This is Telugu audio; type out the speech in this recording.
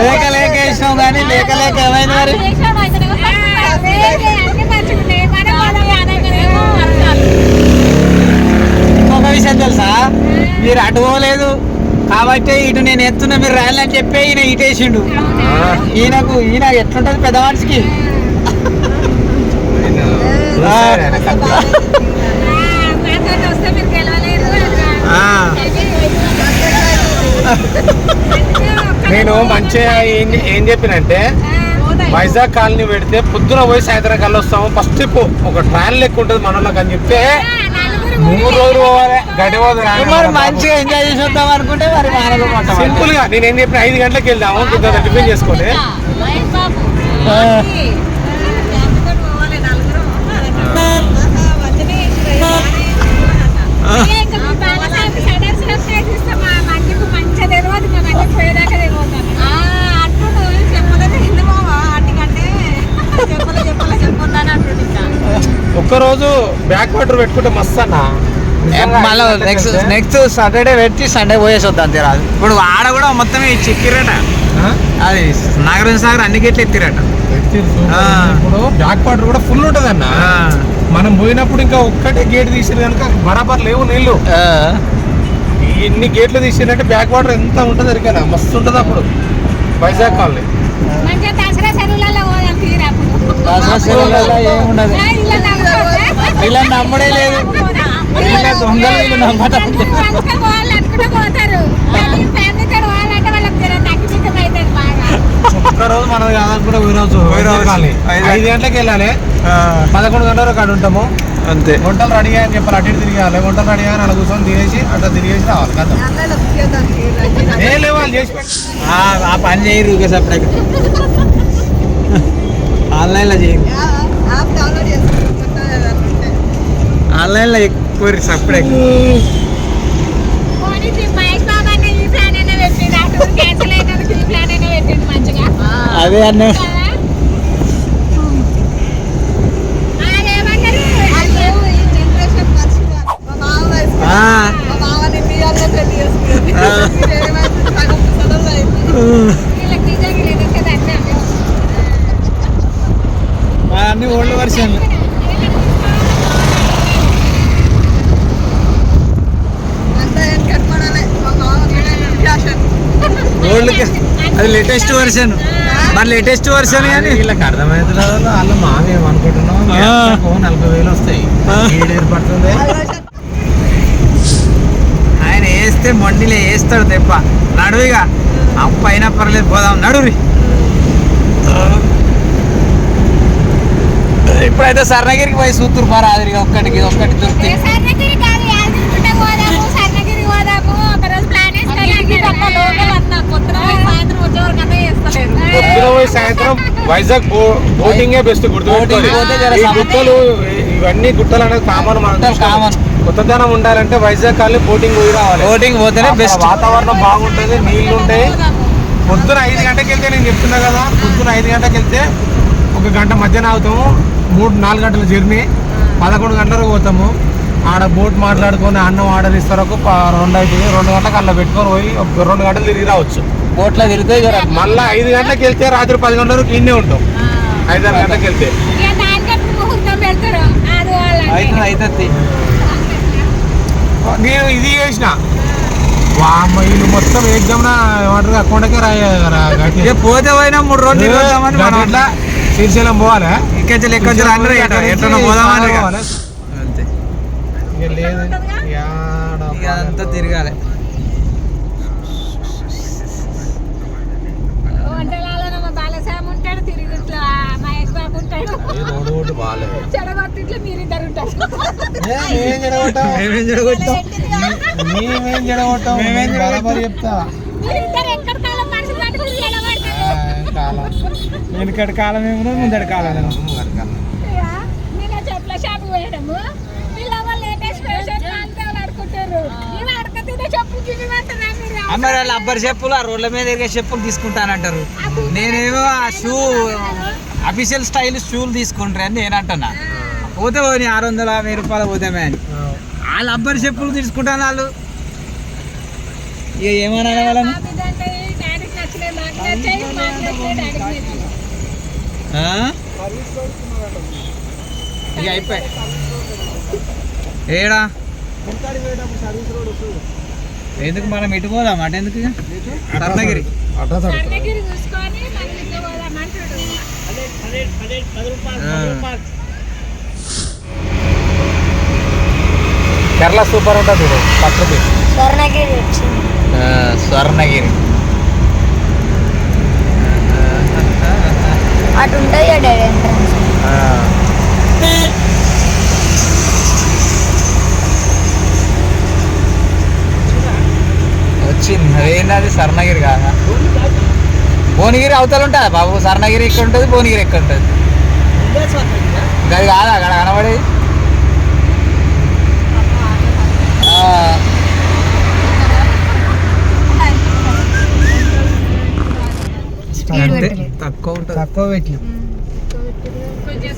లేక లేక ప్లాన్ లేక లేక కానీ ఏమైంది మరి ఇంకొక విషయం తెలుసా? మీరు అటు పోలేదు. కాబట్టి ఇటు నేను ఎత్తున్నా మీరు రాయాలని చెప్పి ఈయన ఇటేసిండు. ఈయనకు ఈయన ఎట్లుంటది పెద్ద మనిషికి ఆ. మాతో వస్తే మీరు గెలవలేరు ఆ. నేను మంచిగా ఏం ఏం చెప్పినంటే వైజాగ్ కాలనీ పెడితే పొద్దున పోయి సాయంత్రం కల్లా వస్తాము. ఫస్ట్ ఒక ట్రైన్ లెక్క ఉంటుంది మనలోకి అని చెప్తే మూడు రోజులు పోవాలి. గడి మరి మంచిగా ఎంజాయ్ చేసి వద్దాం అనుకుంటే మరి సింపుల్గా నేను ఏం చెప్పిన ఐదు గంటలకు వెళ్దాము కొంత టిఫిన్ చేసుకొని. ఒక్కరోజు బ్యాక్ వాటర్ పెట్టుకుంటే మస్తు అన్న మళ్ళీ నెక్స్ట్ నెక్స్ట్ సాటర్డే పెట్టి సండే పోయేసి వద్దాం తీరాదు ఇప్పుడు ఆడ కూడా మొత్తం చిక్కిరట. ఆ? అది నాగరాజు సాగర్ అన్ని గేట్లు ఎత్తిరట. ఇప్పుడు బ్యాక్ వాటర్ కూడా ఫుల్ ఉంటది అన్న. మనం పోయినప్పుడు ఇంకా ఒక్కటే గేట్ తీసిరు కనుక బరాబర్ లేవు నీళ్ళు. ఆ. ఎన్ని గేట్లు తీసిరంటే బ్యాక్ వాటర్ ఎంత ఉంటుంది అరికనా మస్తు ఉంటుంది అప్పుడు వైజాగ్ కాలనీ మంచిగా దసరా చెరువులలో పోదాం ఏముండదు. వీళ్ళ నమ్మడే లేదు. వీళ్ళ దొంగలు వీళ్ళు నమ్మటం ఒక్కరోజు మనది కాదనుకుంటే పోయి రోజు పోయి రోజు. వైజాగ్ కాలనీ వైజాగ్. ఐదు గంటలకు వెళ్ళాలి. పదకొండు గంటల వరకు అక్కడ ఉంటాము. అంతే. వంటలు రెడీ అని చెప్పాలి. అటు ఇటు తిరిగాలి. వంటలు రెడీ అని అలా కూర్చొని తినేసి అట్లా తిరిగేసి రావాలి. కదా ఏ లేవాలి చేసి. ఆ ఆ పని చేయరు ఇక సపరేట్ ఆన్లైన్లో చేయరు ఆన్లైన్లో ఎక్కువ సపరేట్ పోనీ ఈ మహేష్ బాబు అన్న ఈ ప్లాన్ అయినా పెట్టిండు అటు క్యాన్సిల్ అయినందుకు ఈ ప్లాన్ అయినా పెట్టిండు మంచిగా అదే అన్న కదా? అదేమంటారు? ఆ, ఆ. వీళ్ళకి నిజంగా లేదు కదా అన్న. అన్ని ఓల్డ్ వర్షన్ ఓల్డ్ అది లేటెస్ట్ వర్షన్ మన లేటెస్ట్ వర్షన్ కానీ వీళ్ళకి అర్థమవుతుంది వాళ్ళు మామేం అనుకుంటున్నాం నలభై వేలు వస్తాయి. ఏర్పడుతుంది ఆయన వేస్తే మొండిలే వేస్తాడు దెబ్బ నడువిగా అప్ప అయినా పర్లేదు పోదాం. నడురి ఇప్పుడైతే సర్ణగిరికి పోయి సూత్తూరు పరాదిరిగా ఒక్కటికి ఒక్కటి ఏ పొద్దున పోయి సాయంత్రం వైజాగ్ బోటింగే బెస్ట్ గుర్తుపెట్టుకోవాలి ఈ గుట్టలు ఇవన్నీ గుట్టలు అనేది కామన్ మన common. కొత్తదనం ఉండాలంటే వైజాగ్ కాలనీ బోటింగ్ పోయి రావాలి. బోటింగ్ పోతేనే బెస్ట్ వాతావరణం బాగుంటుంది నీళ్ళు ఉంటాయి. పొద్దున ఐదు గంటలకు వెళ్తే నేను చెప్తున్నా కదా పొద్దున ఐదు గంటలకు వెళ్తే ఒక గంట మధ్యాహ్నం అవుతాము మూడు నాలుగు గంటల జర్నీ పదకొండు గంటలకు పోతాము. ఆడ బోట్ మాట్లాడుకొని అన్నం ఆర్డర్ ఇస్తారు ఒక ప- రెండు అవుతుంది రెండు గంటలకు అలా పెట్టుకొని పోయి రెండు గంటలు తిరిగి రావచ్చు. బోట్లో తిరిగితే మళ్ళా ఐదు గంటలకు వెళ్తే రాత్రి పది గంటల వరకు ఇన్నే ఉంటాం. ఐదారు గంటలకు వెళ్తే. అవుతుంది నేను ఇది చేసిన. వీళ్ళు మొత్తం ఎగ్జామ్ ఏమంటారు? అకౌంట్కే రాయ పోతే పోయినా మూడు రోజులు శ్రీశైలం పోవాలా? ఇక్కడ అందరూ ఎట్లా పోదామని ఇక లేదు యాడ ఇక అదంతా తిరగాలి. మేమేం చెడగొట్టాం? మేమేం జరగొట్టాం మేమేం చెడగొట్టాం? మేమేం మేము బరాబర్ చెప్తా. వెనుకటి కాలం ఏమో ముందటి కాలం నేను చెట్ల షాప్ పోయడము వీళ్ళ వాళ్ళు లేటెస్ట్ ఫ్యాషన్ అంతా ఆడుకుంటారు ఇవి అడకతినే చెప్పు గివి పట్టరా మీరు మరి వాళ్ళు అబ్బరి చెప్పులు ఆ రోడ్ల మీద తిరిగే చెప్పులు తీసుకుంటానంటారు. నేనేమో ఆ షూ అఫీషియల్ స్టైల్ షూలు తీసుకుంటారు అని నేను అంటున్నా. పోతే పోని ఆరు వందల వెయ్యి రూపాయలు పోతామే అని. వాళ్ళు అబ్బరి చెప్పులు తీసుకుంటాను వాళ్ళు. ఇక ఏమన్నా వాళ్ళని ఇక అయిపోయి. ఏడా? ఎందుకు మనం ఇటు పోదాం అటు ఎందుకు? రత్నగిరి చూసుకొని కేరళ సూపర్ ఉంటుంది చూడు ప్రకృతి స్వర్ణగిరి వచ్చింది. స్వర్ణగిరి. అటు ఉంటుంది డాడీ ఎంట్రన్స్ వచ్చింది అదేంటి స్వర్ణగిరి కాదా? భువనగిరి అవతల ఉంటుందా బాబు? స్వర్ణగిరి ఇక్కడ ఉంటుంది భువనగిరి ఇక్కడ ఉంటుంది? అది కాదా అక్కడ కనబడేది. తక్కువ తక్కువ పెట్టిన. కొంచెం